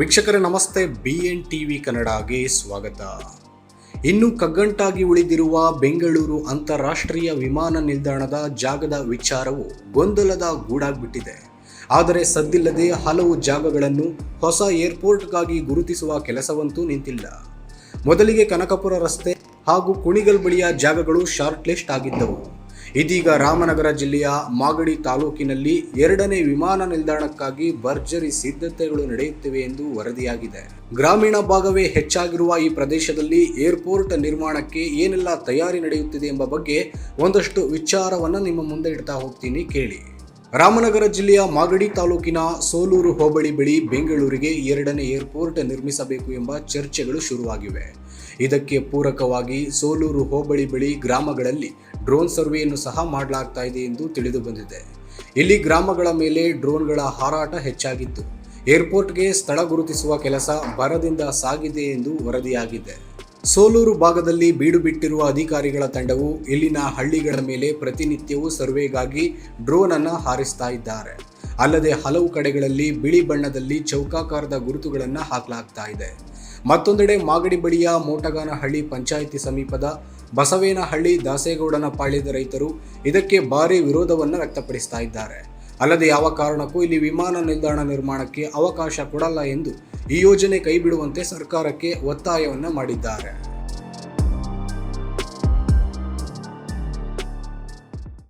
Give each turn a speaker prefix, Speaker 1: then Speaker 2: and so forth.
Speaker 1: ವೀಕ್ಷಕರೇ, ನಮಸ್ತೆ. B N TV ಕನ್ನಡಗೆ ಸ್ವಾಗತ. ಇನ್ನು ಕಗ್ಗಂಟಾಗಿ ಉಳಿದಿರುವ ಬೆಂಗಳೂರು ಅಂತಾರಾಷ್ಟ್ರೀಯ ವಿಮಾನ ನಿಲ್ದಾಣದ ಜಾಗದ ವಿಚಾರವು ಗೊಂದಲದ ಗೂಡಾಗ್ಬಿಟ್ಟಿದೆ. ಆದರೆ ಸದ್ದಿಲ್ಲದೆ ಹಲವು ಜಾಗಗಳನ್ನು ಹೊಸ ಏರ್ಪೋರ್ಟ್ಗಾಗಿ ಗುರುತಿಸುವ ಕೆಲಸವಂತೂ ನಿಂತಿಲ್ಲ. ಮೊದಲಿಗೆ ಕನಕಪುರ ರಸ್ತೆ ಹಾಗೂ ಕುಣಿಗಲ್ ಬಳಿಯ ಜಾಗಗಳು ಶಾರ್ಟ್ ಲಿಸ್ಟ್ ಆಗಿದ್ದವು. ಇದೀಗ ರಾಮನಗರ ಜಿಲ್ಲೆಯ ಮಾಗಡಿ ತಾಲೂಕಿನಲ್ಲಿ ಎರಡನೇ ವಿಮಾನ ನಿಲ್ದಾಣಕ್ಕಾಗಿ ಭರ್ಜರಿ ಸಿದ್ಧತೆಗಳು ನಡೆಯುತ್ತಿವೆ ಎಂದು ವರದಿಯಾಗಿದೆ. ಗ್ರಾಮೀಣ ಭಾಗವೇ ಹೆಚ್ಚಾಗಿರುವ ಈ ಪ್ರದೇಶದಲ್ಲಿ ಏರ್ಪೋರ್ಟ್ ನಿರ್ಮಾಣಕ್ಕೆ ಏನೆಲ್ಲ ತಯಾರಿ ನಡೆಯುತ್ತಿದೆ ಎಂಬ ಬಗ್ಗೆ ಒಂದಷ್ಟು ವಿಚಾರವನ್ನು ನಿಮ್ಮ ಮುಂದೆ ಇಡ್ತಾ ಹೋಗ್ತೀನಿ ಕೇಳಿ. ರಾಮನಗರ ಜಿಲ್ಲೆಯ ಮಾಗಡಿ ತಾಲೂಕಿನ ಸೋಲೂರು ಹೋಬಳಿ ಬಳಿ ಬೆಂಗಳೂರಿಗೆ ಎರಡನೇ ಏರ್ಪೋರ್ಟ್ ನಿರ್ಮಿಸಬೇಕು ಎಂಬ ಚರ್ಚೆಗಳು ಶುರುವಾಗಿವೆ. ಇದಕ್ಕೆ ಪೂರಕವಾಗಿ ಸೋಲೂರು ಹೋಬಳಿ ಬಳಿ ಗ್ರಾಮಗಳಲ್ಲಿ ಡ್ರೋನ್ ಸರ್ವೆಯನ್ನು ಸಹ ಮಾಡಲಾಗ್ತಾ ಇದೆ ಎಂದು ತಿಳಿದು ಬಂದಿದೆ. ಇಲ್ಲಿ ಗ್ರಾಮಗಳ ಮೇಲೆ ಡ್ರೋನ್ಗಳ ಹಾರಾಟ ಹೆಚ್ಚಾಗಿತ್ತು. ಏರ್ಪೋರ್ಟ್ಗೆ ಸ್ಥಳ ಗುರುತಿಸುವ ಕೆಲಸ ಭರದಿಂದ ಸಾಗಿದೆ ಎಂದು ವರದಿಯಾಗಿದೆ. ಸೋಲೂರು ಭಾಗದಲ್ಲಿ ಬೀಡು ಬಿಟ್ಟಿರುವ ಅಧಿಕಾರಿಗಳ ತಂಡವು ಇಲ್ಲಿನ ಹಳ್ಳಿಗಳ ಮೇಲೆ ಪ್ರತಿನಿತ್ಯವೂ ಸರ್ವೆಗಾಗಿ ಡ್ರೋನ್ ಅನ್ನು ಹಾರಿಸ್ತಾ ಇದ್ದಾರೆ. ಅಲ್ಲದೆ ಹಲವು ಕಡೆಗಳಲ್ಲಿ ಬಿಳಿ ಬಣ್ಣದಲ್ಲಿ ಚೌಕಾಕಾರದ ಗುರುತುಗಳನ್ನು ಹಾಕಲಾಗ್ತಾ ಇದೆ. ಮತ್ತೊಂದೆಡೆ ಮಾಗಡಿ ಬಳಿಯ ಮೋಟಗಾನಹಳ್ಳಿ ಪಂಚಾಯಿತಿ ಸಮೀಪದ ಬಸವೇನಹಳ್ಳಿ ದಾಸೇಗೌಡನ ಪಾಳ್ಯದ ರೈತರು ಇದಕ್ಕೆ ಭಾರಿ ವಿರೋಧವನ್ನು ವ್ಯಕ್ತಪಡಿಸ್ತಾ ಇದ್ದಾರೆ. ಅಲ್ಲದೆ ಯಾವ ಕಾರಣಕ್ಕೂ ಇಲ್ಲಿ ವಿಮಾನ ನಿಲ್ದಾಣ ನಿರ್ಮಾಣಕ್ಕೆ ಅವಕಾಶ ಕೊಡಲ್ಲ ಎಂದು ಈ ಯೋಜನೆ ಕೈಬಿಡುವಂತೆ ಸರ್ಕಾರಕ್ಕೆ ಒತ್ತಾಯವನ್ನು ಮಾಡಿದ್ದಾರೆ.